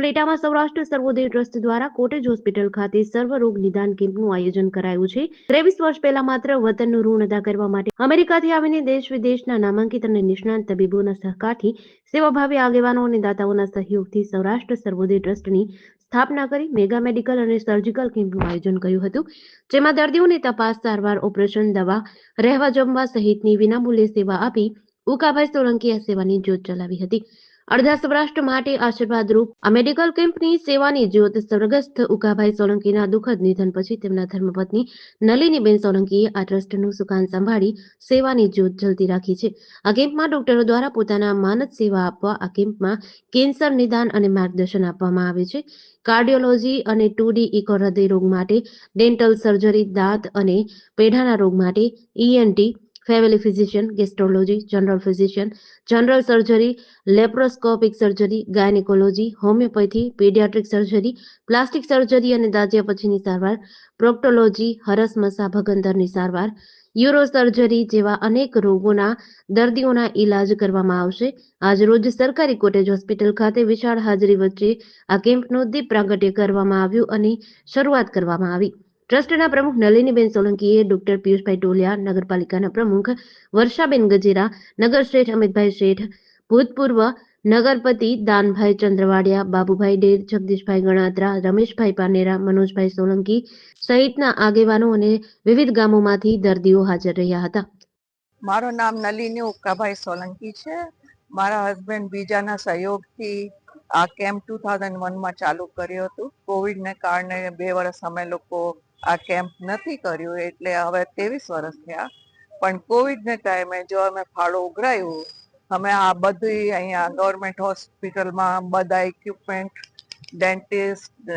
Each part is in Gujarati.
ઉપલેટામાં સૌરાષ્ટ્ર સર્વોદય ટ્રસ્ટ દ્વારા કોટેજ હોસ્પિટલ ખાતે સર્વરોગ નિદાન કેમ્પનું આયોજન કરાયું છે. ત્રેવીસ વર્ષ પહેલા માત્ર વતનનું ઋણ અદા કરવા માટે અમેરિકાથી આવીને દેશ વિદેશના નામાંકિત અને નિષ્ણાંત તબીબોના સહકારથી સેવાભાવી આગેવાનો અને દાતાઓના સહયોગથી સૌરાષ્ટ્ર સર્વોદય ટ્રસ્ટની સ્થાપના કરી મેગા મેડિકલ અને સર્જિકલ કેમ્પનું આયોજન કર્યું હતું. જેમાં દર્દીઓને તપાસ, સારવાર, ઓપરેશન, દવા, રહેવા જમવા સહિતની વિનામૂલ્યે સેવા આપી ઉકાભાઈ સોલંકી આ સેવાની જોત ચલાવી હતી. અડધા સૌરાષ્ટ્ર માટે આશીર્વાદરૂપ આ મેડિકલ કેમ્પની સેવાની જ્યોત સ્વર્ગસ્થ ઉકાભાઈ સોલંકીના દુઃખદ નિધન પછી તેમના ધર્મપત્ની નલિનીબેન સોલંકીએ આ ટ્રસ્ટનું સુકાન સંભાળી સેવાની જ્યોત જલતી રાખી છે. આ કેમ્પમાં ડોક્ટરો દ્વારા પોતાના માનદ સેવા આપવા આ કેમ્પમાં કેન્સર નિદાન અને માર્ગદર્શન આપવામાં આવે છે. કાર્ડિયોલોજી અને ટુ ડી ઇકો હૃદય રોગ માટે ડેન્ટલ સર્જરી, દાંત અને પેઢાના રોગ માટે ENT family physician gastrology general physician general surgery laparoscopic surgery gynaecology homeopathy pediatric surgery plastic surgery અને દાજ્યા પછીની સારવાર પ્રોક્ટોલોજી હરસમસા ભગંદરની સારવાર યુરો સર્જરી જેવા અનેક રોગોના, દર્દીઓના ઈલાજ કરવામાં આવશે. આજ રોજ સરકારી કોટેજ હોસ્પિટલ ખાતે વિશાળ હાજરી વચ્ચે આ કેમ્પનું દીપ પ્રાગટ્ય કરવામાં આવ્યું અને શરૂઆત કરવામાં આવી. ટ્રસ્ટના પ્રમુખ નલિનીબેન સોલંકીએ ડોક્ટર પિયુષભાઈ ટોલિયા નગરપાલિકાના પ્રમુખ વર્ષાબેન ગજેરા, નગર શ્રેષ્ઠ અમિતભાઈ શેઠ, ભૂતપૂર્વ નગરપતિ દાનભાઈ ચંદ્રવાડિયા, બાબુભાઈ ડેર, જગદીશભાઈ ગણાત્રા, રમેશભાઈ પાનેરા, મનોજભાઈ સોલંકી સહિતના આગેવાનો અને વિવિધ ગામોમાંથી દર્દીઓ હાજર રહ્યા હતા. મારું નામ નલિની ઉક્કાભાઈ સોલંકી છે. મારા હસબન્ડ બીજાના સહયોગથી આ કેમ્પ ટુ થાઉઝન્ડ વનમાં ચાલુ કર્યું હતું. કોવિડને કારણે બે વર્ષ અમે લોકો આ કેમ્પ નથી કર્યું એટલે હવે ત્રેવીસ વર્ષ થયા. પણ કોવિડને ટાઈમે જો અમે ફાળો ઉઘરાયું, અમે આ બધી અહીંયા ગવર્મેન્ટ હોસ્પિટલમાં બધા ઇક્વિપમેન્ટ ડેન્ટિસ્ટ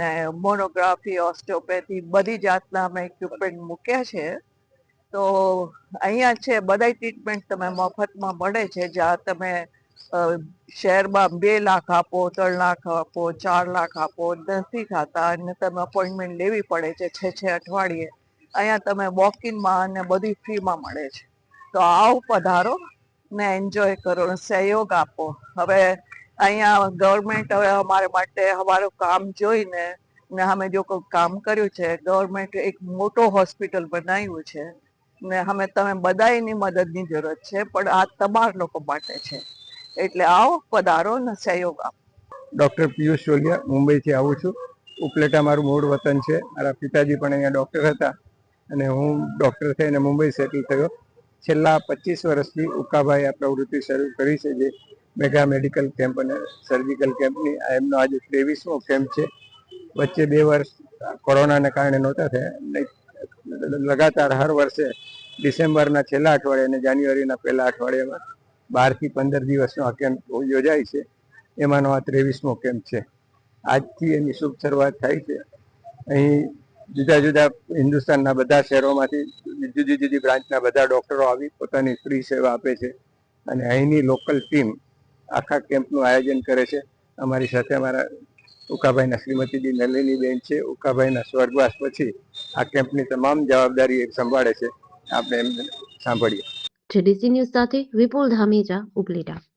મોનોગ્રાફી ઓસ્ટિયોપેથી બધી જાતના અમે ઇક્વિપમેન્ટ મૂક્યા છે. તો અહીંયા છે બધા ટ્રીટમેન્ટ તમે મફતમાં મળે છે, જ્યાં તમે શહેરમાં બે લાખ આપો, ત્રણ લાખ આપો, ચાર લાખ આપો નથી થતા અને તમે અપોઇન્ટમેન્ટ લેવી પડે છે છે છે અઠવાડિયે. અહીંયા તમે વોકિંગમાં અને બધી ફ્રીમાં મળે છે. તો આવો પધારો ને એન્જોય કરો સહયોગ આપો. હવે અહીંયા ગવર્મેન્ટ હવે અમારે માટે અમારું કામ જોઈને ને અમે જો કોઈ કામ કર્યું છે ગવર્મેન્ટ એક મોટો હોસ્પિટલ બનાવ્યું છે ને અમે, તમે બધાની મદદની જરૂરત છે, પણ આ તમારા લોકો માટે છે. એટલે આવો, પધારો ને સહયોગ આપો. ડૉક્ટર પિયુષ ચોલિયા મુંબઈથી આવું છું. ઉપલેટા મારું મૂળ વતન છે. મારા પિતાજી પણ અહીંયા ડૉક્ટર હતા અને હું ડૉક્ટર થઈને મુંબઈ સેટલ થયો. છેલ્લા પચીસ વર્ષથી ઉકાભાઈ આ પ્રવૃત્તિ શરૂ કરી છે, જે મેગા મેડિકલ કેમ્પ અને સર્જિકલ કેમ્પની આ એમનો આજે ત્રેવીસમો કેમ્પ છે. વચ્ચે બે વર્ષ કોરોનાને કારણે નહોતા થયા. લગાતાર હર વર્ષે ડિસેમ્બરના છેલ્લા અઠવાડિયે અને જાન્યુઆરીના પહેલા અઠવાડિયામાં બારથી પંદર દિવસનો આ કેમ્પ યોજાય છે. એમાંનો આ ત્રેવીસમો કેમ્પ છે. આજથી એની શુભ શરૂઆત થાય છે. અહીં જુદા જુદા હિન્દુસ્તાનના બધા શહેરોમાંથી જુદી જુદી બ્રાન્ચના બધા ડૉક્ટરો આવી પોતાની ફ્રી સેવા આપે છે. અને અહીંની લોકલ ટીમ આખા કેમ્પનું આયોજન કરે છે. અમારી સાથે અમારા ઉકાભાઈના શ્રીમતીજી નલિની બેન છે. ઉકાભાઈના સ્વર્ગવાસ પછી આ કેમ્પની તમામ જવાબદારી સંભાળે છે. આપણે એમને સાંભળીએ. જેડીસી ન્યૂઝ સાથે વિપુલ ધામેજા ઉપલેટા.